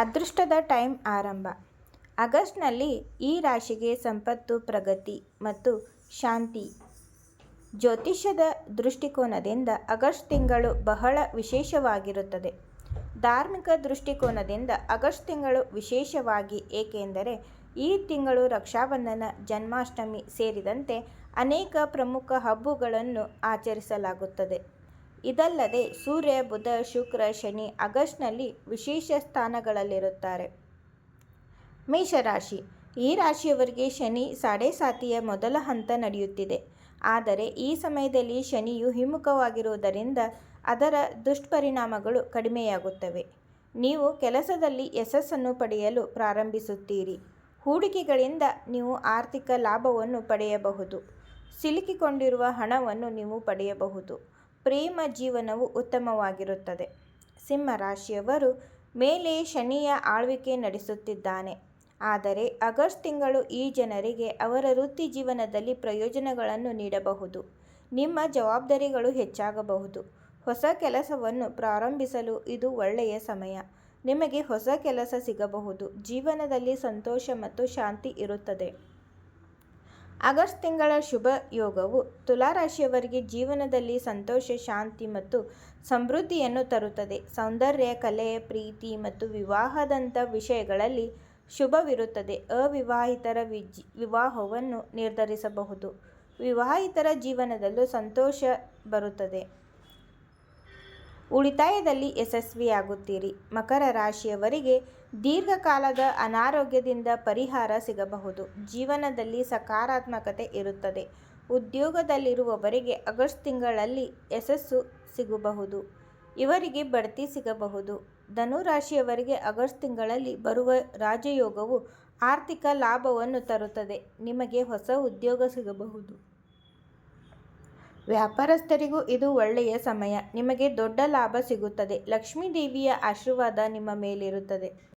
ಅದೃಷ್ಟದ ಟೈಮ್ ಆರಂಭ. ಆಗಸ್ಟ್ನಲ್ಲಿ ಈ ರಾಶಿಗೆ ಸಂಪತ್ತು, ಪ್ರಗತಿ ಮತ್ತು ಶಾಂತಿ. ಜ್ಯೋತಿಷ್ಯದ ದೃಷ್ಟಿಕೋನದಿಂದ ಆಗಸ್ಟ್ ತಿಂಗಳು ಬಹಳ ವಿಶೇಷವಾಗಿರುತ್ತದೆ. ಧಾರ್ಮಿಕ ದೃಷ್ಟಿಕೋನದಿಂದ ಆಗಸ್ಟ್ ತಿಂಗಳು ವಿಶೇಷವಾಗಿ, ಏಕೆಂದರೆ ಈ ತಿಂಗಳು ರಕ್ಷಾಬಂಧನ, ಜನ್ಮಾಷ್ಟಮಿ ಸೇರಿದಂತೆ ಅನೇಕ ಪ್ರಮುಖ ಹಬ್ಬಗಳನ್ನು ಆಚರಿಸಲಾಗುತ್ತದೆ. ಇದಲ್ಲದೆ ಸೂರ್ಯ, ಬುಧ, ಶುಕ್ರ, ಶನಿ ಆಗಸ್ಟ್ನಲ್ಲಿ ವಿಶೇಷ ಸ್ಥಾನಗಳಲ್ಲಿರುತ್ತಾರೆ. ಮೇಷರಾಶಿ. ಈ ರಾಶಿಯವರಿಗೆ ಶನಿ ಸಾಡೆಸಾತಿಯ ಮೊದಲ ಹಂತ ನಡೆಯುತ್ತಿದೆ. ಆದರೆ ಈ ಸಮಯದಲ್ಲಿ ಶನಿಯು ಹಿಮ್ಮುಖವಾಗಿರುವುದರಿಂದ ಅದರ ದುಷ್ಪರಿಣಾಮಗಳು ಕಡಿಮೆಯಾಗುತ್ತವೆ. ನೀವು ಕೆಲಸದಲ್ಲಿ ಯಶಸ್ಸನ್ನು ಪಡೆಯಲು ಪ್ರಾರಂಭಿಸುತ್ತೀರಿ. ಹೂಡಿಕೆಗಳಿಂದ ನೀವು ಆರ್ಥಿಕ ಲಾಭವನ್ನು ಪಡೆಯಬಹುದು. ಸಿಲುಕಿಕೊಂಡಿರುವ ಹಣವನ್ನು ನೀವು ಪಡೆಯಬಹುದು. ಪ್ರೇಮ ಜೀವನವು ಉತ್ತಮವಾಗಿರುತ್ತದೆ. ಸಿಂಹ ರಾಶಿಯವರು ಮೇಲೆ ಶನಿಯ ಆಳ್ವಿಕೆ ನಡೆಸುತ್ತಿದ್ದಾನೆ. ಆದರೆ ಆಗಸ್ಟ್ ತಿಂಗಳು ಈ ಜನರಿಗೆ ಅವರ ವೃತ್ತಿ ಜೀವನದಲ್ಲಿ ಪ್ರಯೋಜನಗಳನ್ನು ನೀಡಬಹುದು. ನಿಮ್ಮ ಜವಾಬ್ದಾರಿಗಳು ಹೆಚ್ಚಾಗಬಹುದು. ಹೊಸ ಕೆಲಸವನ್ನು ಪ್ರಾರಂಭಿಸಲು ಇದು ಒಳ್ಳೆಯ ಸಮಯ. ನಿಮಗೆ ಹೊಸ ಕೆಲಸ ಸಿಗಬಹುದು. ಜೀವನದಲ್ಲಿ ಸಂತೋಷ ಮತ್ತು ಶಾಂತಿ ಇರುತ್ತದೆ. ಆಗಸ್ಟ್ ತಿಂಗಳ ಶುಭ ಯೋಗವು ತುಲಾರಾಶಿಯವರಿಗೆ ಜೀವನದಲ್ಲಿ ಸಂತೋಷ, ಶಾಂತಿ ಮತ್ತು ಸಮೃದ್ಧಿಯನ್ನು ತರುತ್ತದೆ. ಸೌಂದರ್ಯ, ಕಲೆ, ಪ್ರೀತಿ ಮತ್ತು ವಿವಾಹದಂಥ ವಿಷಯಗಳಲ್ಲಿ ಶುಭವಿರುತ್ತದೆ. ಅವಿವಾಹಿತರ ವಿಜ್, ವಿವಾಹವನ್ನು ನಿರ್ಧರಿಸಬಹುದು. ವಿವಾಹಿತರ ಜೀವನದಲ್ಲೂ ಸಂತೋಷ ಬರುತ್ತದೆ. ಉಳಿತಾಯದಲ್ಲಿ ಯಶಸ್ವಿಯಾಗುತ್ತೀರಿ. ಮಕರ ರಾಶಿಯವರಿಗೆ ದೀರ್ಘಕಾಲದ ಅನಾರೋಗ್ಯದಿಂದ ಪರಿಹಾರ ಸಿಗಬಹುದು. ಜೀವನದಲ್ಲಿ ಸಕಾರಾತ್ಮಕತೆ ಇರುತ್ತದೆ. ಉದ್ಯೋಗದಲ್ಲಿರುವವರಿಗೆ ಆಗಸ್ಟ್ ತಿಂಗಳಲ್ಲಿ ಯಶಸ್ಸು ಸಿಗಬಹುದು. ಇವರಿಗೆ ಬಡ್ತಿ ಸಿಗಬಹುದು. ಧನು ರಾಶಿಯವರಿಗೆ ಆಗಸ್ಟ್ ತಿಂಗಳಲ್ಲಿ ಬರುವ ರಾಜಯೋಗವು ಆರ್ಥಿಕ ಲಾಭವನ್ನು ತರುತ್ತದೆ. ನಿಮಗೆ ಹೊಸ ಉದ್ಯೋಗ ಸಿಗಬಹುದು. ವ್ಯಾಪಾರಸ್ಥರಿಗೂ ಇದು ಒಳ್ಳೆಯ ಸಮಯ. ನಿಮಗೆ ದೊಡ್ಡ ಲಾಭ ಸಿಗುತ್ತದೆ. ಲಕ್ಷ್ಮೀ ದೇವಿಯ ಆಶೀರ್ವಾದ ನಿಮ್ಮ ಮೇಲಿರುತ್ತದೆ.